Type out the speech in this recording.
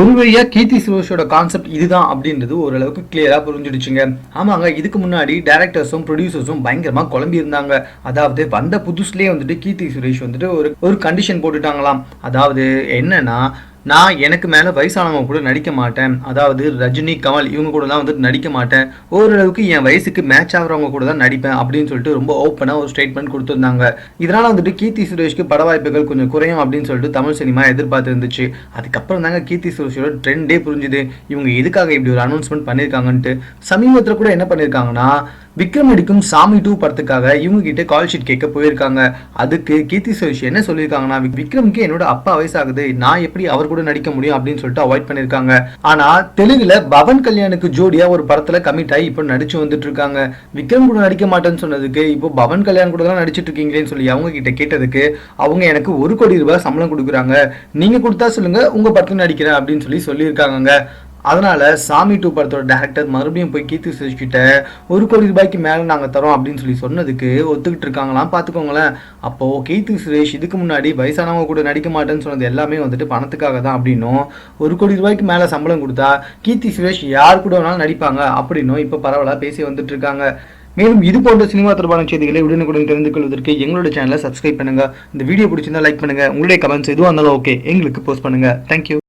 ஒரு வழியாக கீர்த்தி சுரேஷோட கான்செப்ட் இதுதான் அப்படின்றது ஓரளவுக்கு கிளியரா புரிஞ்சிடுச்சுங்க. ஆமாங்க இதுக்கு முன்னாடி டேரக்டர்ஸும் ப்ரொடியூசர்ஸும் பயங்கரமா குழம்பி இருந்தாங்க. அதாவது வந்த புதுசுலயே வந்துட்டு கீர்த்தி சுரேஷ் வந்துட்டு ஒரு ஒரு கண்டிஷன் போட்டுட்டாங்களாம். அதாவது என்னன்னா நான் எனக்கு மேலே வயசானவங்க கூட நடிக்க மாட்டேன். அதாவது ரஜினி கமல் இவங்க கூடலாம் வந்துட்டு நடிக்க மாட்டேன். ஓரளவுக்கு என் வயசுக்கு மேட்ச் ஆகிறவங்க கூட தான் நடிப்பேன் அப்படின்னு சொல்லிட்டு ரொம்ப ஓப்பனாக ஒரு ஸ்டேட்மெண்ட் கொடுத்துருந்தாங்க. இதனால் வந்துட்டு கீர்த்தி சுரேஷ்க்கு பட வாய்ப்புகள் கொஞ்சம் குறையும் அப்படின்னு சொல்லிட்டு தமிழ் சினிமா எதிர்பார்த்துருந்துச்சு. அதுக்கப்புறம் தாங்க கீர்த்தி சுரேஷோட ட்ரெண்டே புரிஞ்சுது. இவங்க எதுக்காக இப்படி ஒரு அனௌன்ஸ்மெண்ட் பண்ணியிருக்காங்கன்ட்டு சமீபத்தில் கூட என்ன பண்ணியிருக்காங்கன்னா விக்ரம் நடிக்கும் சாமி டூ படத்துக்காக இவங்க கிட்ட கால் ஷீட் கேட்க போயிருக்காங்க. அதுக்கு கீர்த்தி சுரேஷ் என்ன சொல்லியிருக்காங்கன்னா "விக்- விக்ரமுக்கு என்னோட அப்பா வயசாகுது. நான் எப்படி அவர் கூட நடிக்க முடியும் அப்படின்னு சொல்லிட்டு அவாய்ட் பண்ணியிருக்காங்க ஆனா தெலுங்குல பவன் கல்யாணுக்கு ஜோடியா ஒரு படத்துல கமிட் ஆகி இப்போ நடிச்சு வந்துட்டு இருக்காங்க விக்ரம் கூட நடிக்க மாட்டேன்னு சொன்னதுக்கு இப்போ பவன் கல்யாண் கூட தான் நடிச்சிட்டு இருக்கீங்களேன்னு சொல்லி அவங்க கிட்ட கேட்டதுக்கு அவங்க எனக்கு ஒரு கோடி ரூபாய் சம்பளம் கொடுக்குறாங்க. நீங்க கொடுத்தா சொல்லுங்க உங்க படத்துல நடிக்கிறேன் அப்படின்னு சொல்லி சொல்லியிருக்காங்க அதனால சாமி டூ படத்தோட டேரக்டர் மறுபடியும் போய் கீர்த்தி சுரேஷ் கிட்ட ஒரு கோடி ரூபாய்க்கு மேலே நாங்கள் தரோம் அப்படின்னு சொல்லி சொன்னதுக்கு ஒத்துக்கிட்டு இருக்காங்களாம். பார்த்துக்கோங்களேன் அப்போ கீர்த்தி சுரேஷ் இதுக்கு முன்னாடி வயசானவங்க கூட நடிக்க மாட்டேன்னு சொன்னது எல்லாமே வந்துட்டு பணத்துக்காக தான் அப்படின்னும். ஒரு கோடி ரூபாய்க்கு மேலே சம்பளம் கொடுத்தா கீர்த்தி சுரேஷ் யார் கூட வேணாலும் நடிப்பாங்க அப்படின்னும் இப்போ பரவலாக பேசி வந்துட்டு இருக்காங்க. மேலும் இது போன்ற சினிமா தொடர்பான செய்திகளை உடனுக்குடன் தெரிந்து கொள்வதற்கு எங்களோட சேனலை சப்ஸ்கிரைப் பண்ணுங்க. இந்த வீடியோ பிடிச்சிருந்தா லைக் பண்ணுங்க. உங்களுடைய கமெண்ட்ஸ் எதுவாக இருந்தாலும் ஓகே எங்களுக்கு போஸ்ட் பண்ணுங்க. தேங்க்யூ